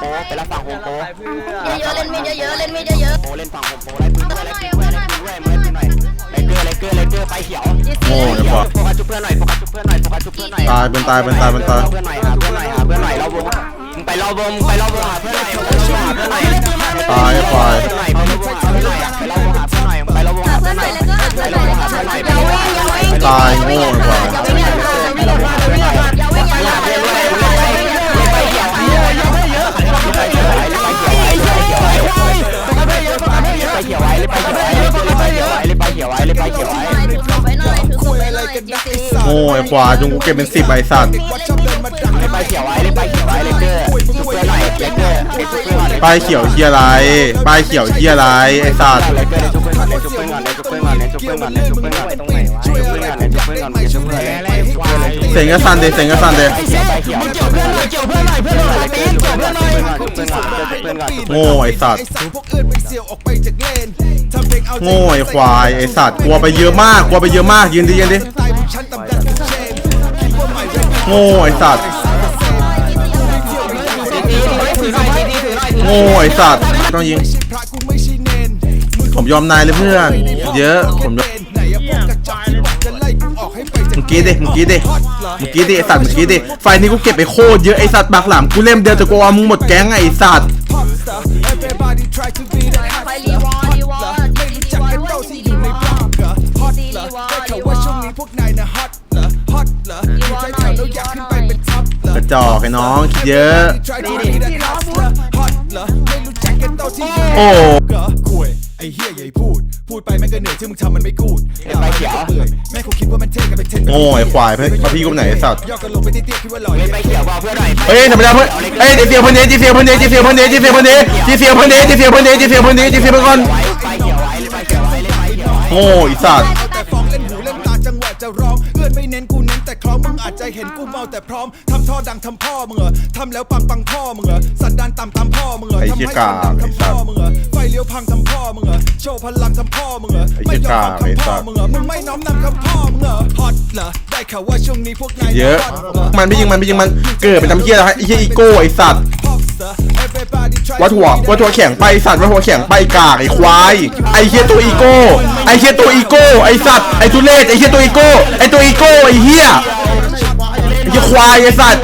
โป๊ไปรับฝั่งโฮมโป๊เยอะๆเล่นมีดเยอะๆเล่นมีดเยอะโป๊เล่นฝั่งโฮมโป๊ไล่ปืนด้วยไล่ปืนด้วยไล่ปืนด้วยมือปืนหน่อยไล่เกอร์ไล่เกอร์ไล่เกอร์ไปเขียวโง่เดี๋ยวบอกโฟกัสจุ๊บเพื่อนหน่อยโฟกัสจุ๊บเพื่อนหน่อยโฟกัสจุ๊บเพื่อนหน่อยตายเป็นตายเป็นตายเป็นตายเพื่อนหน่อยหาเพื่อนหน่อยหาเพื่อนหน่อยเราวงมึงไปรอวงไปรอวงหาเพื่อนหน่อยหาเพื่อนหน่อยหาเพื่อนหน่อยตายควายไปรอวงหาเพื่อนหน่อยไปรอวงหาเพื่อนหน่อยไปรอวงหาเพื่อนหน่อยๆเพื่อนหน่อยเลยก็หาเพื่อนหน่อยตายโง่ไอ้ควายอย่าวิ่ง ง่ไอ้ควายจงกูเก็บเป็นสิบไอสัตว์เลยไปเขียวไว้เลยไปเขียวไว้เลยเกอร์จุ๊บเพื่อนหน่อยเลยเกอร์จุ๊บเพื่อนหน่อยป้ายเขียวเฮียอะไรป้ายเขียวเฮียอะไรไอ้สัตว์เลเกอร์เลยจุ๊บเพื่อนก่อนเลยจุ๊บเพื่อนก่อนเลยจุ๊บเพื่อนก่อนเลยจุ๊บเพื่อนก่อนเลยจุ๊บเพื่อนก่อนตรงไหนวะจุ๊บเพื่อนก่อนเลยจุ๊บเพื่อนก่อนเลยจุ๊บเพื่อนเลยจุ๊บเพื่อนเลยเสียงกระสันเดเสียงกระสันเดไปเขียวไปเขียวเกี่ยวเพื่อนหน่อยเกี่ยวเพื่อนหน่อยเพื่อนหน่อยเพื่อนก่อนจุ๊บเพื่อนก่อนจุ๊บเพื่อนก่อนจุ๊บเพื่อนก่อนโง่ไอ้สัตว์พวกอื่นไปเสียวออกไปจากเลนทำเพลงเอาโง่ไอ้ควายไอ้สัตว์กลัวไปเยอะมากกลัวไปเยอะมากยืนดิยืนดิ โง่ไอสัตว์โง่ไอสัตว์ต้องยิง ผมยอมนายเลยเพื่อน เยอะ ผมยอมไหนอะเมื่อกี้ดิเมื่อกี้ดิเมื่อกี้ดิไอสัตว์เมื่อกี้ดิ ไฟนี้กูเก็บไปโคตรเยอะไอสัตว์บากหลามกูเล่มเดียวจะกูเอามึงหมดแก๊งไอสัตว์ไม่รู้จักกันเต้าที่อยู่ในบล็อกเหรอฮอตเหรอได้ข่าวว่าช่วงนี้พวกนายนะฮ จอกไอ้น้องคิดเยอะ โอ้คุยไอ้เฮียใหญ่พูด พูดไปแม่งก็เหนื่อยที่มึงทำมันไม่กูดแม่งคงคิดว่ามันเท่กันไปเท่โง่ไอ้ควายเพื่อนพี่กูไหนไอ้สัตว์ย่อกันลงไปเตี้ยๆคิดว่าหล่อเลยไปเขียวบอกเพื่อนหน่อยเฮ้ยธรรมดาเพื่อนเฮ้ยจีเฟียเพื่อนนี้จีเฟียเพื่อนนี้จีเฟียเพื่อนนี้จีเฟียเพื่อนนี้จีเฟียเพื่อนนี้จีเฟียเพื่อนนี้จีเฟียเพื่อนนี้จีเฟียเพื่อนก่อนไว้ไปเขียวไว้เลยไปเขียวไว้เลยไปเขียวไว้โง่ไอ้สัตว์ ร้องเอื้อนไม่เน้นกูเน้นแต่คล้องมึงอาจจะเห็นกูเมาแต่พร้อมทำท่อดังทำพ่อมึงเหรอทำแล้วปังปังพ่อมึงเหรอสันดานต่ำตามพ่อมึงเหรอทำให้คนดังทำพ่อมึงเหรอไฟเลี้ยวพังทำพ่อมึงเหรอโชว์พลังทำพ่อมึงเหรอไม่ยอมทำพ่อมึงเหรอมึงไม่น้อมนำคำพ่อมึงเหรอฮอตเหรอได้ข่าวว่าช่วงนี้พวกนายเยอะมันไม่ยิงมันไม่ยิงมันเกิดเป็นทำเหี้ยอะไรไอ้เหี้ยอีโก้ไอ้สัตว์ วัดหัววัดหัวแข็งไปสัตว์วัดหัวแข็งไปกากไอ้ควายไอ้เหี้ยตัวอีโก้ไอ้เหี้ยตัวอีโก้ไอ้สัตว์ไอ้ทุเรศไอ้เหี้ยตัวอีโก้ไอ้ตัวอีโก้ไอ้เหี้ยไอ้เหี้ยควายไอ้สัตว์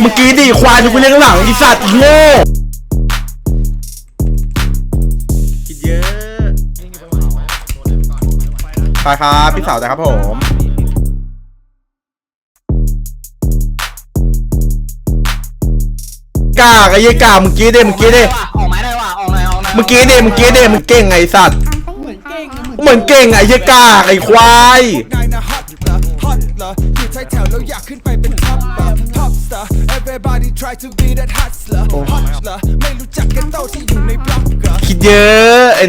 เมื่อกี้ดิควายดูกูเลี้ยงหลังไอ้สัตว์อีโง่คิดเยอะไปครับพี่สาวนะครับผม กากไอ้เหี้ยกากเมื่อกี้ดิเมื่อกี้ดิออกไม้ได้ว่ะออกหน่อยออกหน่อยเมื่อกี้ดิเมื่อกี้ดิมึงเก่งไงไอ้สัตว์เหมือนเก่งไอ้เหี้ยกากไอ้ควายนายนะฮอตเหรอฮอตเหรออยู่ท้ายแถวแล้วอยากขึ้นไปเป็นท็อปเหรอท็อปสตาร์ everybody try to be that hot เหรอฮอตเหรอไม่รู้จักกันเต้าที่อยู่ในบล็อกเหรอ คิดเยอะไอ้